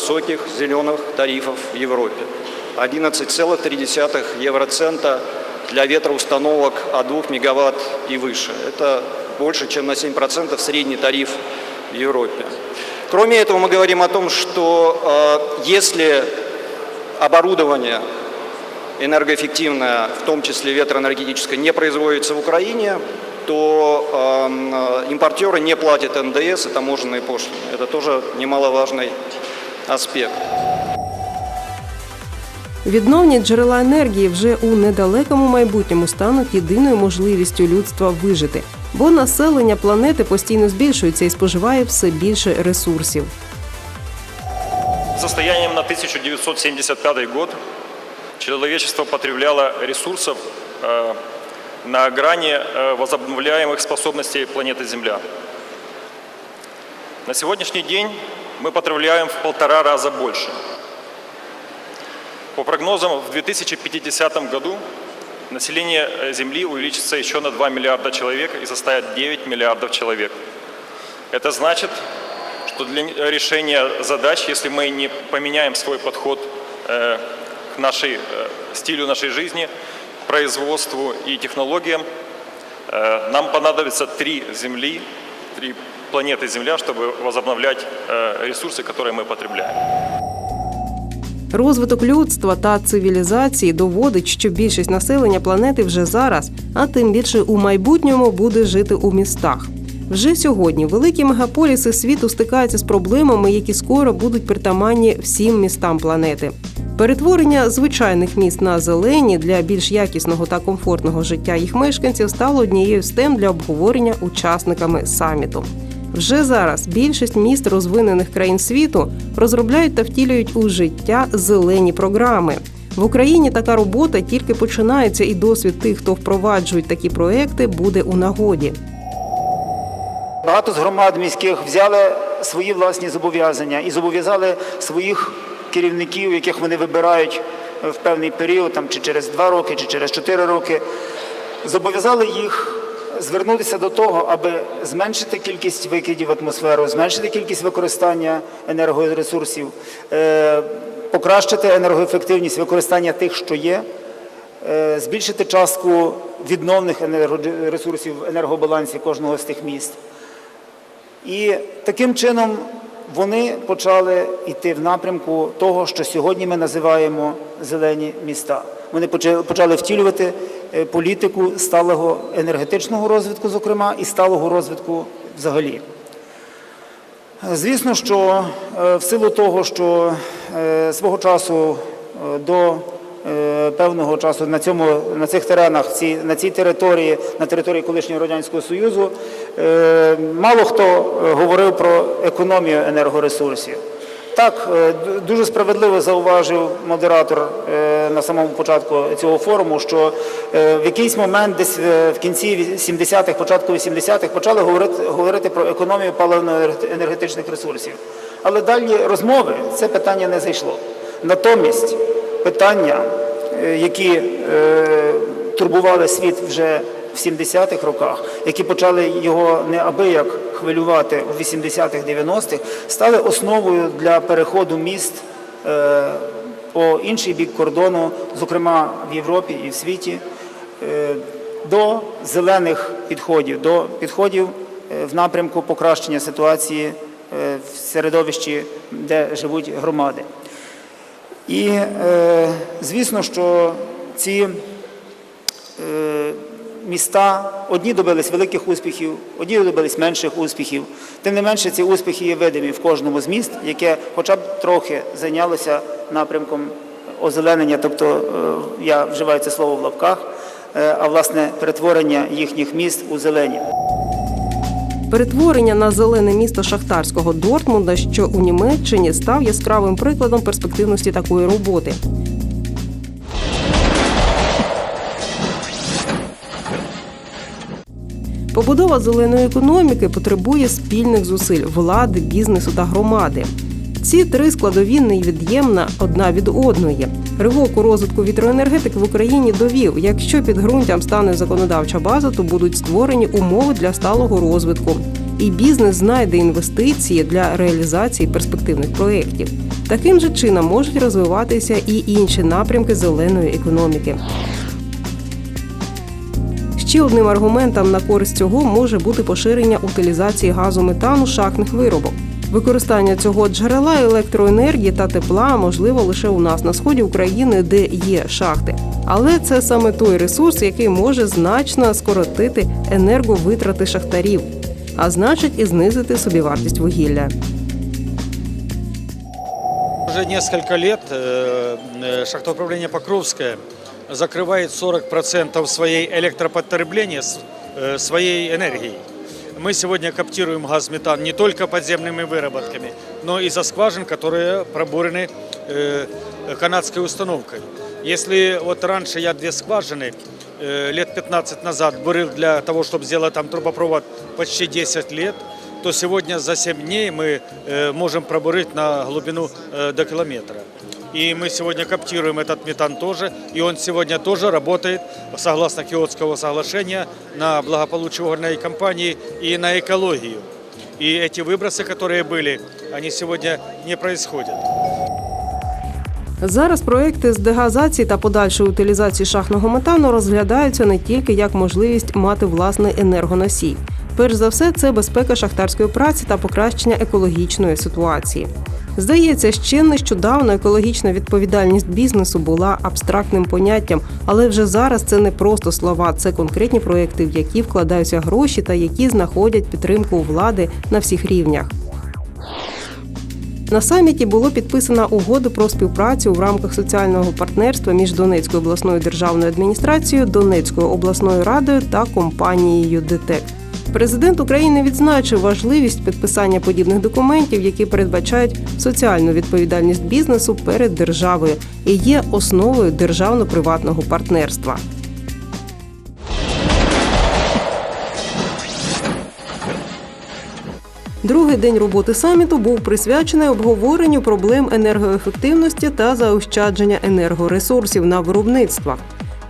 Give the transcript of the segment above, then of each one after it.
высоких зеленых тарифов в Европе. 11,3 евроцента для ветроустановок от 2 мегаватт и выше. Это больше, чем на 7% средний тариф в Европе. Кроме этого, мы говорим о том, что э, если оборудование энергоэффективное, в том числе ветроэнергетическое, не производится в Украине, то э, импортеры не платят НДС и таможенные пошлины. Это тоже немаловажный аспект. Відновні джерела енергії вже у недалекому майбутньому стануть єдиною можливістю людства вижити, бо населення планети постійно збільшується і споживає все більше ресурсів. Состоянием на 1975 год человечество потребляло ресурсов э, на грани э, возобновляемых способностей планеты Земля. На сегодняшний день мы потребляем в полтора раза больше. По прогнозам, в 2050 году население э, Земли увеличится еще на 2 миллиарда человек и составит 9 миллиардов человек. Это значит, что для решения задач, если мы не поменяем свой подход э, к нашей, э, стилю нашей жизни, производству и технологиям, нам понадобится три Земли, три планеты Земля, чтобы возобновлять э, ресурсы, которые мы потребляем. Розвиток людства та цивілізації доводить, що більшість населення планети вже зараз, а тим більше у майбутньому буде жити у містах. Вже сьогодні великі мегаполіси світу стикаються з проблемами, які скоро будуть притаманні всім містам планети. Перетворення звичайних міст на зелені для більш якісного та комфортного життя їх мешканців стало однією з тем для обговорення учасниками саміту. Вже зараз більшість міст розвинених країн світу розробляють та втілюють у життя зелені програми. В Україні така робота тільки починається, і досвід тих, хто впроваджують такі проекти, буде у нагоді. Багато з громад міських взяли свої власні зобов'язання і зобов'язали своїх керівників, яких вони вибирають в певний період, там чи через два роки, чи через чотири роки, зобов'язали їх звернутися до того, аби зменшити кількість викидів в атмосферу, зменшити кількість використання енергоресурсів, е, покращити енергоефективність використання тих, що є, е, збільшити частку відновних енергоресурсів в енергобалансі кожного з тих міст. І таким чином вони почали йти в напрямку того, що сьогодні ми називаємо зелені міста. Вони почали- втілювати е, політику сталого енергетичного розвитку, зокрема, і сталого розвитку взагалі. Звісно, що е, в силу того, що е, свого часу до певного часу на цьому на цих теренах, ці, на цій території, на території колишнього радянського союзу, е, мало хто е, говорив про економію енергоресурсів. Так, е, дуже справедливо зауважив модератор е, на самому початку цього форуму, що е, в якийсь момент, десь е, в кінці 70-х, початку 80-х, почали говорити, говорити про економію паливно-енергетичних ресурсів. Але далі розмови це питання не зайшло. Натомість питання, е, які е, турбували світ вже в 70-х роках, які почали його неабияк хвилювати у 80-х, 90-х, стали основою для переходу міст е, по інший бік кордону, зокрема в Європі і в світі, до зелених підходів, до підходів в напрямку покращення ситуації в середовищі, де живуть громади. І е, звісно, що ці е, міста одні добились великих успіхів, одні добились менших успіхів. Тим не менше, ці успіхи є видимі в кожному з міст, яке хоча б трохи зайнялося напрямком озеленення, тобто е, я вживаю це слово в лапках, а власне перетворення їхніх міст у зелені. Перетворення на зелене місто шахтарського Дортмунда, що у Німеччині став яскравим прикладом перспективності такої роботи. Побудова зеленої економіки потребує спільних зусиль влади, бізнесу та громади. Ці три складові невід'ємна одна від одної. Ривок у розвитку вітроенергетики в Україні довів, якщо підґрунтям стане законодавча база, то будуть створені умови для сталого розвитку. і бізнес знайде інвестиції для реалізації перспективних проєктів. Таким же чином можуть розвиватися і інші напрямки зеленої економіки. Ще одним аргументом на користь цього може бути поширення утилізації газу метану шахтних виробок. Використання цього джерела електроенергії та тепла можливо лише у нас на сході України, де є шахти. Але це саме той ресурс, який може значно скоротити енерговитрати шахтарів, а значить і знизити собівартість вугілля. Уже несколько лет э, э, шахтоуправление Покровское закрывает 40% своей электропотребления с- э, своей энергией. Мы сегодня коптируем газ метан не только подземными выработками, но и за скважин, которые пробурены э, канадской установкой. Если вот раньше я две скважины э, лет 15 назад бурил для того, чтобы сделать там трубопровод почти 10 лет, то сегодня за 7 дней мы э, можем пробурить на глубину э, до километра. И мы сегодня коптируем этот метан тоже, и он сегодня тоже работает согласно Киотского соглашения на благополучие угольной компании и на экологию. И эти выбросы, которые были, они сегодня не происходят. Зараз проекти з дегазації та подальшої утилізації шахтного метану розглядаються не тільки як можливість мати власний енергоносій. Перш за все, це безпека шахтарської праці та покращення екологічної ситуації. Здається, ще нещодавно екологічна відповідальність бізнесу була абстрактним поняттям, але вже зараз це не просто слова, це конкретні проекти, в які вкладаються гроші та які знаходять підтримку влади на всіх рівнях. На саміті було підписана угода про співпрацю в рамках соціального партнерства між Донецькою обласною державною адміністрацією, Донецькою обласною радою та компанією ДТЕК. Президент України відзначив важливість підписання подібних документів, які передбачають соціальну відповідальність бізнесу перед державою і є основою державно-приватного партнерства. Другий день роботи саміту був присвячений обговоренню проблем енергоефективності та заощадження енергоресурсів на виробництвах,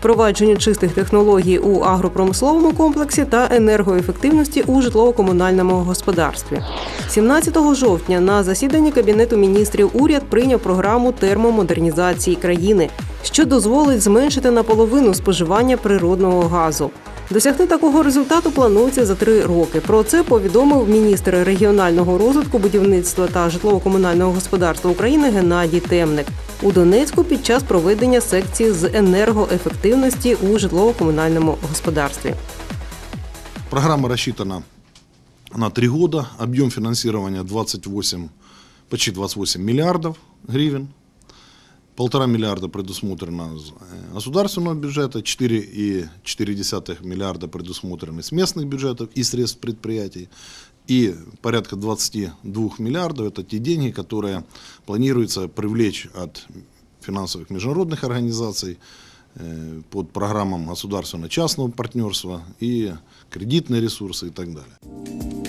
впровадженню чистих технологій у агропромисловому комплексі та енергоефективності у житлово-комунальному господарстві. 17 жовтня на засіданні кабінету міністрів уряд прийняв програму термомодернізації країни, що дозволить зменшити наполовину споживання природного газу. Досягти такого результату планується за три роки. Про це повідомив міністр регіонального розвитку, будівництва та житлово-комунального господарства України Геннадій Темник у Донецьку під час проведення секції з енергоефективності у житлово-комунальному господарстві. Программа рассчитана на три года. Объем финансирования 28, почти 28 миллиардов гривен. Полтора миллиарда предусмотрено из э, государственного бюджета, 4,4 миллиарда предусмотрены с местных бюджетов и средств предприятий. И порядка 22 миллиардов – это те деньги, которые планируется привлечь от финансовых международных организаций э, под программам государственно-частного партнерства и кредитные ресурсы и так далее.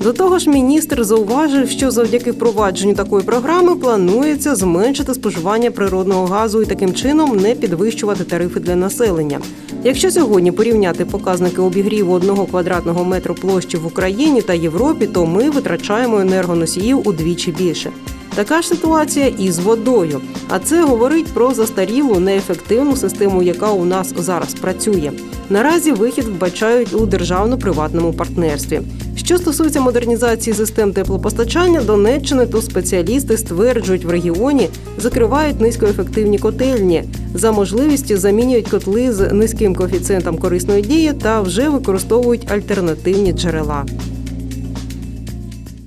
До того ж, міністр зауважив, що завдяки впровадженню такої програми планується зменшити споживання природного газу і таким чином не підвищувати тарифи для населення. Якщо сьогодні порівняти показники обігріву одного квадратного метру площі в Україні та Європі, то ми витрачаємо енергоносіїв удвічі більше. Така ж ситуація і з водою. А це говорить про застарілу неефективну систему, яка у нас зараз працює. Наразі вихід вбачають у державно-приватному партнерстві. Що стосується модернізації систем теплопостачання Донеччини, то спеціалісти стверджують, в регіоні закривають низькоефективні котельні. За можливістю замінюють котли з низьким коефіцієнтом корисної дії та вже використовують альтернативні джерела.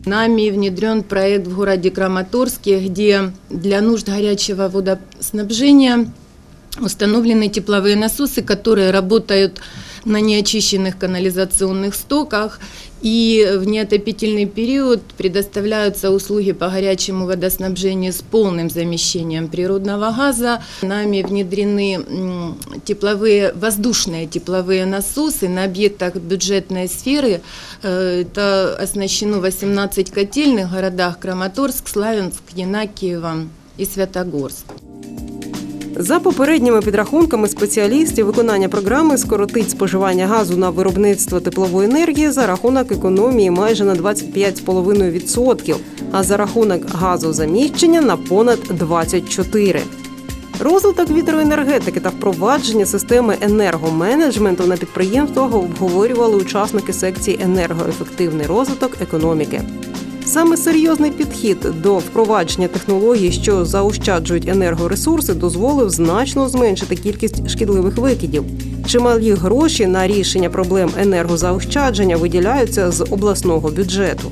Нами внедрен проект в городе Краматорске, где для нужд горячего водоснабжения установлены тепловые насосы, которые работают на неочищенных канализационных стоках и в неотопительный период предоставляются услуги по горячему водоснабжению с полным замещением природного газа. Нами внедрены тепловые, воздушные тепловые насосы на объектах бюджетной сферы. Э, Это оснащено 18 котельных городах Краматорск, Славянск, Янакиево и Святогорск. За попередніми підрахунками спеціалістів, виконання програми скоротить споживання газу на виробництво теплової енергії за рахунок економії майже на 25,5%, а за рахунок газозаміщення на понад 24%. Розвиток вітроенергетики та впровадження системи енергоменеджменту на підприємствах обговорювали учасники секції енергоефективний розвиток економіки. Саме серйозний підхід до впровадження технологій, що заощаджують енергоресурси, дозволив значно зменшити кількість шкідливих викидів. Чималі гроші на рішення проблем енергозаощадження виділяються з обласного бюджету.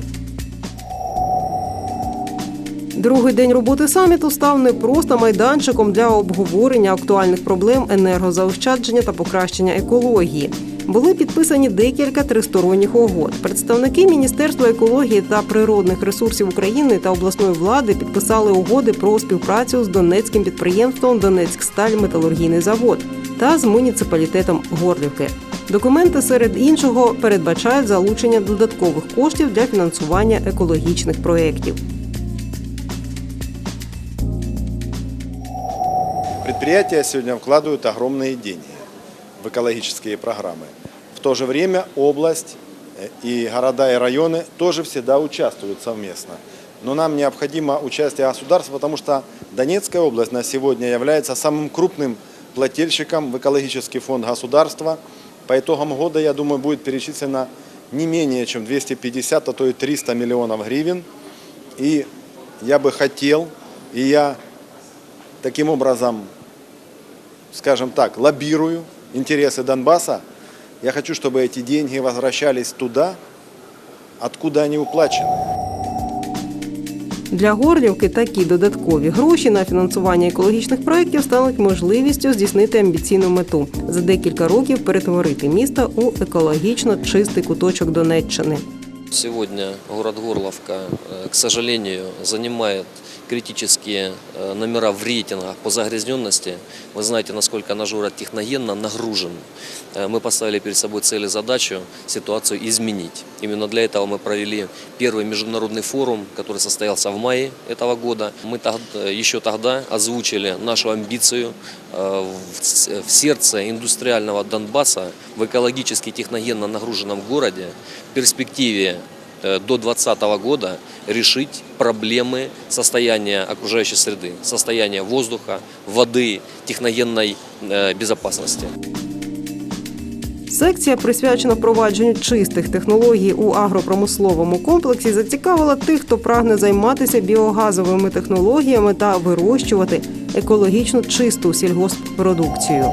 Другий день роботи саміту став не просто майданчиком для обговорення актуальних проблем енергозаощадження та покращення екології. Були підписані декілька тристоронніх угод. Представники Міністерства екології та природних ресурсів України та обласної влади підписали угоди про співпрацю з донецьким підприємством Донецьксталь металургійний завод та з муніципалітетом Горлівки. Документи серед іншого передбачають залучення додаткових коштів для фінансування екологічних проєктів. Предприятия сегодня вкладывают огромные деньги в экологические программы. В то же время область э, и города и районы тоже всегда участвуют совместно. Но нам необходимо участие государства, потому что Донецкая область на сегодня является самым крупным плательщиком в экологический фонд государства. По итогам года, я думаю, будет перечислено не менее чем 250, а то и 300 миллионов гривен. И я бы хотел, и я таким образом, скажем так, лоббирую интересы Донбасса, я хочу, чтобы эти деньги возвращались туда, откуда они уплачены. Для Горлівки такі додаткові гроші на фінансування екологічних проєктів стануть можливістю здійснити амбіційну мету за декілька років перетворити місто у екологічно чистий куточок Донеччини. Сегодня город Горловка, э, к сожалению, занимает Критические э, номера в рейтингах по загрязненности. Вы знаете, насколько наш город техногенно нагружен. Э, Мы поставили перед собой цель и задачу ситуацию изменить. Именно для этого мы провели первый международный форум, который состоялся в мае этого года. Мы тог- еще тогда озвучили нашу амбицию э, в сердце индустриального Донбасса, в экологически техногенно нагруженном городе, в перспективе э, до 2020 года решить проблемы состояния окружающей среды, состояния воздуха, воды, техногенной э, безопасности. Секція, присвячена впровадженню чистих технологій у агропромисловому комплексі, зацікавила тих, хто прагне займатися біогазовими технологіями та вирощувати екологічно чисту сільгосппродукцію.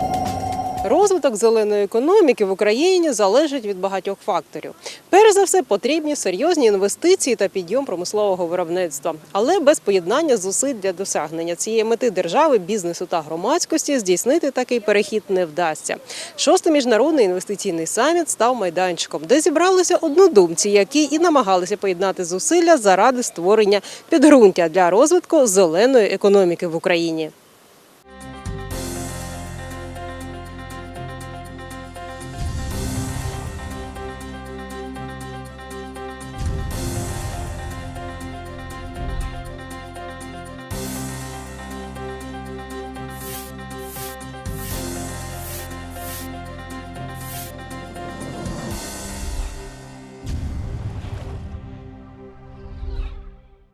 Розвиток зеленої економіки в Україні залежить від багатьох факторів. Перш за все, потрібні серйозні інвестиції та підйом промислового виробництва. Але без поєднання зусиль для досягнення цієї мети держави, бізнесу та громадськості здійснити такий перехід не вдасться. Шостий міжнародний інвестиційний саміт став майданчиком, де зібралися однодумці, які і намагалися поєднати зусилля заради створення підґрунтя для розвитку зеленої економіки в Україні.